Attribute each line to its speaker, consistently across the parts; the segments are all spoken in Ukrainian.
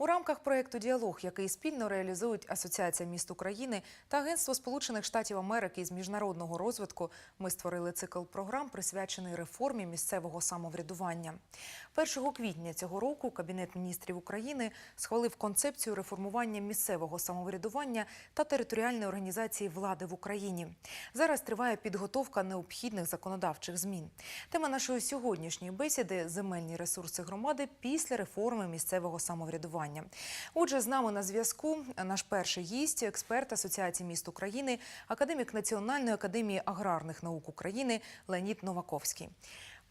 Speaker 1: У рамках проєкту Діалог, який спільно реалізують Асоціація міст України та Агентство Сполучених Штатів Америки з міжнародного розвитку, ми створили цикл програм, присвячений реформі місцевого самоврядування. 1 квітня цього року Кабінет міністрів України схвалив концепцію реформування місцевого самоврядування та територіальної організації влади в Україні. Зараз триває підготовка необхідних законодавчих змін. Тема нашої сьогоднішньої бесіди земельні ресурси громади після реформи місцевого самоврядування. Отже, з нами на зв'язку наш перший гість, експерт Асоціації міст України, академік Національної академії аграрних наук України Леонід Новаковський.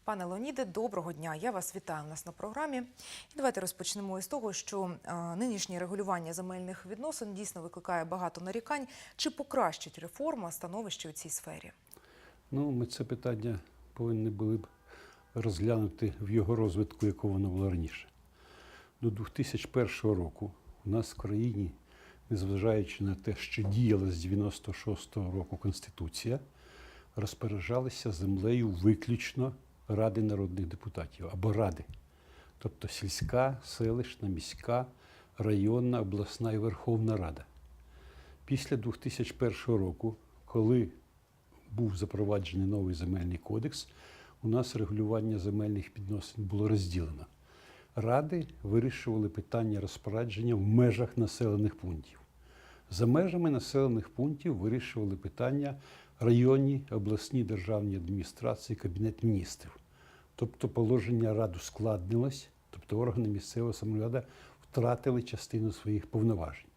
Speaker 1: Пане Леоніде, доброго дня. Я вас вітаю у нас на програмі. І давайте розпочнемо із того, що е, нинішнє регулювання земельних відносин дійсно викликає багато нарікань. Чи покращить реформа становище у цій сфері?
Speaker 2: Ну, ми це питання повинні були б розглянути в його розвитку, якого воно було раніше. До 2001 року у нас в країні, незважаючи на те, що діяла з 96-го року Конституція, розпоряджалися землею виключно Ради народних депутатів або Ради. Тобто сільська, селищна, міська, районна, обласна і Верховна Рада. Після 2001 року, коли був запроваджений новий земельний кодекс, у нас регулювання земельних відносин було розділено. Ради вирішували питання розпорядження в межах населених пунктів. За межами населених пунктів вирішували питання районні, обласні державні адміністрації, Кабінет міністрів. Тобто положення рад ускладнилось, тобто органи місцевого самоврядування втратили частину своїх повноважень.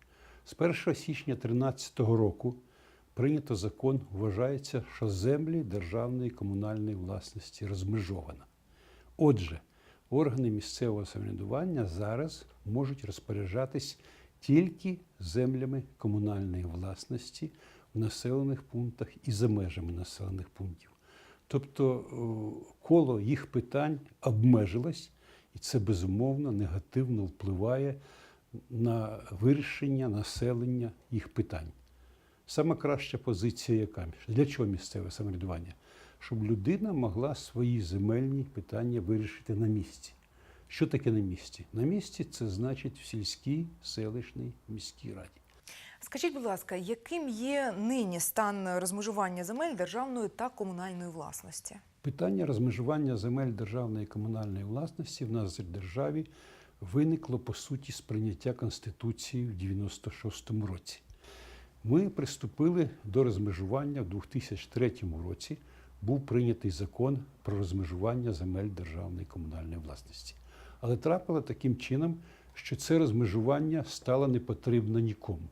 Speaker 2: З 1 січня 2013 року прийнято закон, вважається, що землі державної комунальної власності розмежовано. Отже, органи місцевого самоврядування зараз можуть розпоряджатись тільки землями комунальної власності в населених пунктах і за межами населених пунктів. Тобто коло їх питань обмежилось, і це безумовно негативно впливає на вирішення населення їх питань. Саме краща позиція яка? Для чого місцеве самоврядування? Щоб людина могла свої земельні питання вирішити на місці. Що таке на місці? На місці це значить в сільській, селищній, міській раді.
Speaker 1: Скажіть, будь ласка, яким є нині стан розмежування земель державної та комунальної власності?
Speaker 2: Питання розмежування земель державної і комунальної власності в нас в державі виникло по суті з прийняття Конституції в 96-му році. Ми приступили до розмежування в 2003 році. Був прийнятий закон про розмежування земель державної комунальної власності. Але трапило таким чином, що це розмежування стало не потрібно нікому.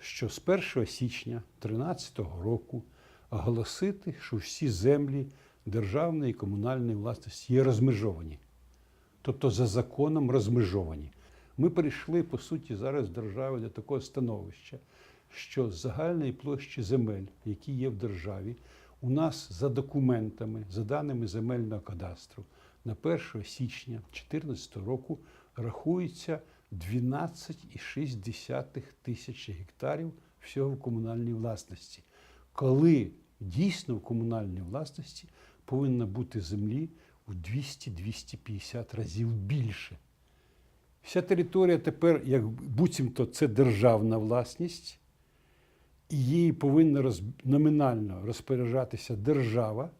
Speaker 2: Що з 1 січня 2013 року оголосити, що всі землі державної і комунальної власності є розмежовані, тобто за законом розмежовані. Ми прийшли, по суті, зараз держави до такого становища, що з загальної площі земель, які є в державі, у нас за документами, за даними земельного кадастру, на 1 січня 2014 року рахується 12,6 тисячі гектарів всього в комунальній власності. Коли дійсно в комунальній власності повинно бути землі в 200-250 разів більше. Вся територія тепер, як буцімто, це державна власність, її повинна роз... номінально розпоряджатися держава,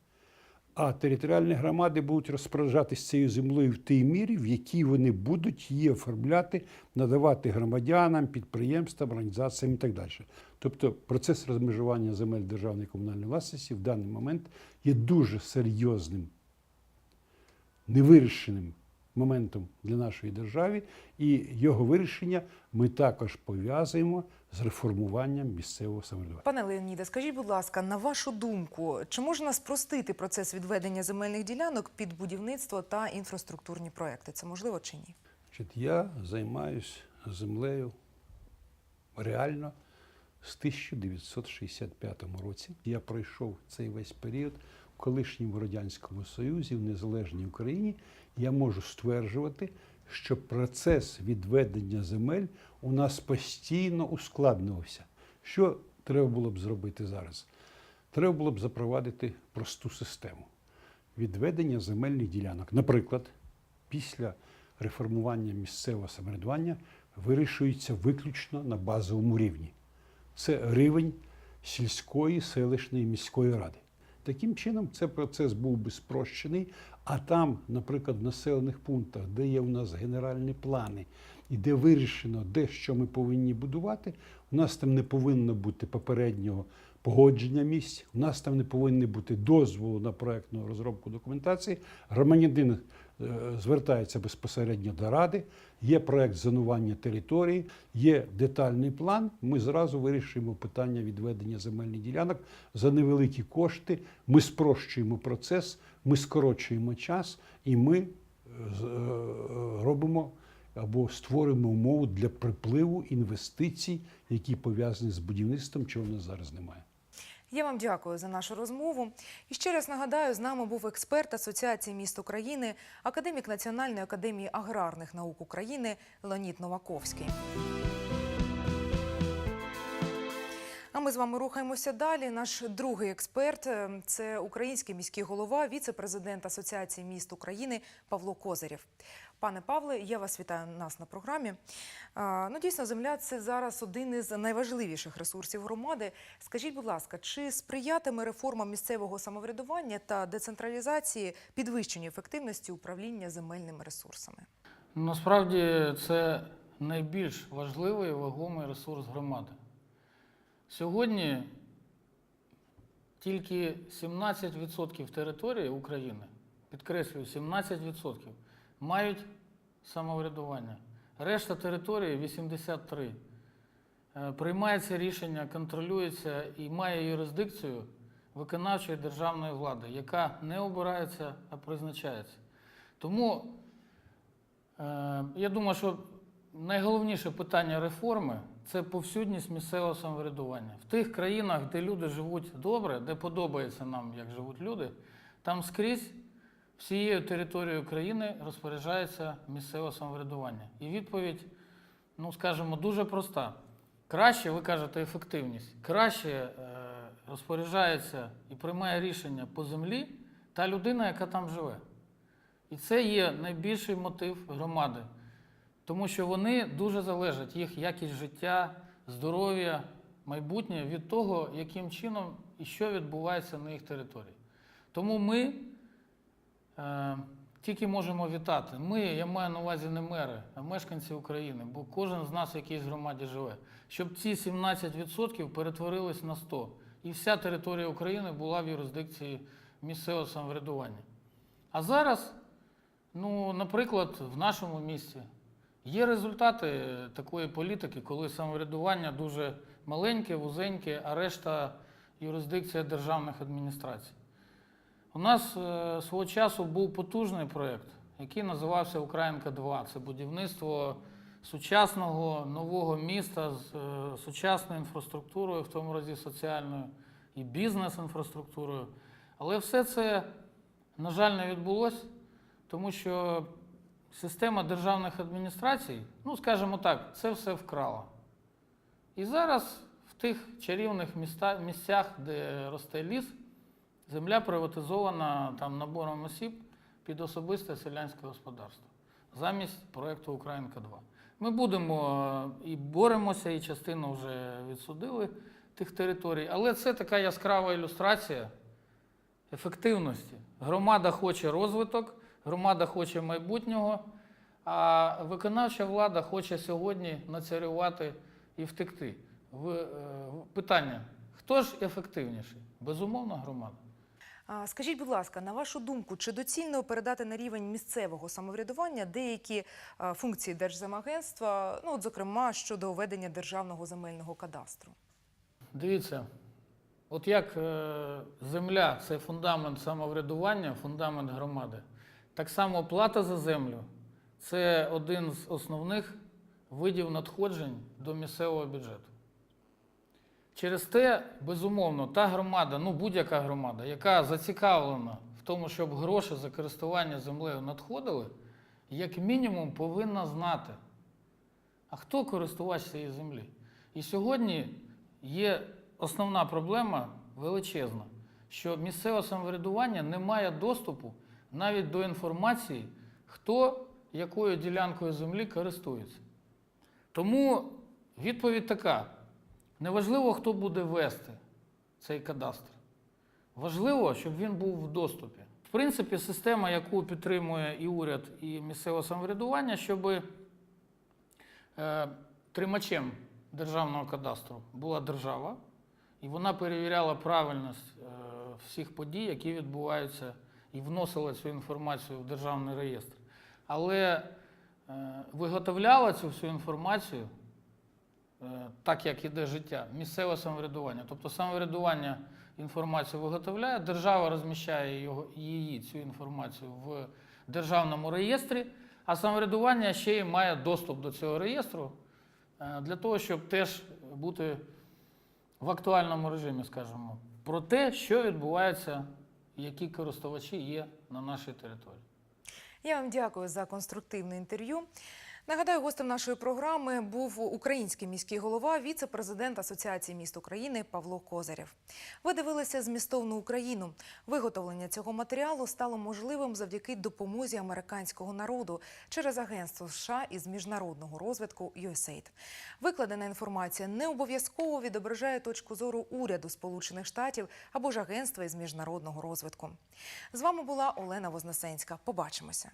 Speaker 2: а територіальні громади будуть розпоряджатися цією землею в тій мірі, в якій вони будуть її оформляти, надавати громадянам, підприємствам, організаціям і так далі. Тобто процес розмежування земель державної комунальної власності в даний момент є дуже серйозним, невирішеним моментом для нашої держави, і його вирішення ми також пов'язуємо з реформуванням місцевого самоврядування.
Speaker 1: Пане Леоніде, скажіть, будь ласка, на вашу думку, чи можна спростити процес відведення земельних ділянок під будівництво та інфраструктурні проекти? Це можливо чи ні?
Speaker 2: Я займаюся землею реально з 1965 році. Я пройшов цей весь період колишньому Радянському Союзі, в незалежній Україні. Я можу стверджувати, що процес відведення земель у нас постійно ускладнювався. Що треба було б зробити зараз? Треба було б запровадити просту систему відведення земельних ділянок. Наприклад, після реформування місцевого самоврядування вирішується виключно на базовому рівні. Це рівень сільської, селищної, міської ради. Таким чином, цей процес був би спрощений, а там, наприклад, в населених пунктах, де є у нас генеральні плани і де вирішено, де що ми повинні будувати, у нас там не повинно бути попереднього погодження місць, у нас там не повинні бути дозволу на проектну розробку документації. Громадянин е, звертається безпосередньо до ради, є проект зонування території, є детальний план. Ми зразу вирішуємо питання відведення земельних ділянок за невеликі кошти. Ми спрощуємо процес, ми скорочуємо час і ми е, е, робимо або створюємо умову для припливу інвестицій, які пов'язані з будівництвом, чого в нас зараз немає.
Speaker 1: Я вам дякую за нашу розмову. І ще раз нагадаю, з нами був експерт Асоціації міст України, академік Національної академії аграрних наук України Леонід Новаковський. Ми з вами рухаємося далі. Наш другий експерт е, це український міський голова, віце-президент Асоціації міст України Павло Козирєв. Пане Павле, я вас вітаю нас на програмі. Ну, дійсно, земля це зараз один із найважливіших ресурсів громади. Скажіть, будь ласка, чи сприятиме реформа місцевого самоврядування та децентралізації підвищенню ефективності управління земельними ресурсами?
Speaker 3: Насправді це найбільш важливий вагомий ресурс громади. Сьогодні тільки 17% території України, підкреслюю, 17% мають самоврядування. Решта території 83. Е, Приймається рішення, контролюється і має юрисдикцію виконавчої державної влади, яка не обирається, а призначається. Тому Е, Я думаю, що найголовніше питання реформи це повсюдність місцевого самоврядування. В тих країнах, де люди живуть добре, де подобається нам, як живуть люди, там скрізь всією територією країни розпоряджається місцеве самоврядування. І відповідь, ну скажімо, дуже проста. Краще, ви кажете, ефективність, краще е, розпоряджається і приймає рішення по землі та людина, яка там живе. І це є найбільший мотив громади, тому що вони дуже залежать, їх якість життя, здоров'я, майбутнє від того, яким чином і що відбувається на їх території. Тому ми е, тільки можемо вітати. Ми, я маю на увазі не мери, а мешканці України, бо кожен з нас в громаді живе, щоб ці 17% перетворились на 100%. І вся територія України була в юрисдикції місцевого самоврядування. А зараз Ну, наприклад, в нашому місті є результати такої політики, коли самоврядування дуже маленьке, вузеньке, а решта юрисдикція державних адміністрацій. У нас е, свого часу був потужний проєкт, який називався Українка 2. Це будівництво сучасного нового міста з е, сучасною інфраструктурою, в тому разі соціальною і бізнес-інфраструктурою. Але все це, на жаль, не відбулося. Тому що система державних адміністрацій, ну скажімо так, це все вкрала. І зараз в тих чарівних міста, місцях, де росте ліс, земля приватизована там набором осіб під особисте селянське господарство замість проєкту Українка 2. Ми будемо е, і боремося, і частину вже відсудили тих територій, але це така яскрава ілюстрація ефективності. Громада хоче розвиток. Громада хоче майбутнього, а виконавча влада хоче сьогодні нацарювати і втекти. В, е, питання: хто ж ефективніший? Безумовно, громада.
Speaker 1: Скажіть, будь ласка, на вашу думку, чи доцільно передати на рівень місцевого самоврядування деякі функції Держземагентства, ну, от, зокрема, щодо ведення державного земельного кадастру?
Speaker 3: Дивіться, от як е, земля це фундамент самоврядування, фундамент громади, так само плата за землю це один з основних видів надходжень до місцевого бюджету. Через те, безумовно, та громада, ну будь-яка громада, яка зацікавлена в тому, щоб гроші за користування землею надходили, як мінімум повинна знати, а хто користувач цієї землі. І сьогодні є основна проблема величезна, що місцеве самоврядування не має доступу навіть до інформації хто якою ділянкою землі користується. Тому відповідь така: неважливо, хто буде вести цей кадастр. Важливо, щоб він був в доступі. В принципі, система, яку підтримує і уряд, і місцеве самоврядування, щоб е, тримачем державного кадастру була держава, і вона перевіряла правильність е, всіх подій, які відбуваються, і вносила цю інформацію в державний реєстр. Але е, виготовляла цю всю інформацію е, так, як іде життя, місцеве самоврядування. Тобто самоврядування інформацію виготовляє, держава розміщає його, її, цю інформацію в державному реєстрі, а самоврядування ще й має доступ до цього реєстру е, для того, щоб теж бути в актуальному режимі, скажімо, про те, що відбувається, які користувачі є на нашій території.
Speaker 1: Я вам дякую за конструктивне інтерв'ю. Нагадаю, гостем нашої програми був український міський голова, віце-президент Асоціації міст України Павло Козарєв. Ви дивилися змістовну Україну. Виготовлення цього матеріалу стало можливим завдяки допомозі американського народу через агентство США із міжнародного розвитку USAID. Викладена інформація не обов'язково відображає точку зору уряду Сполучених Штатів або ж агентства із міжнародного розвитку. З вами була Олена Вознесенська. Побачимося.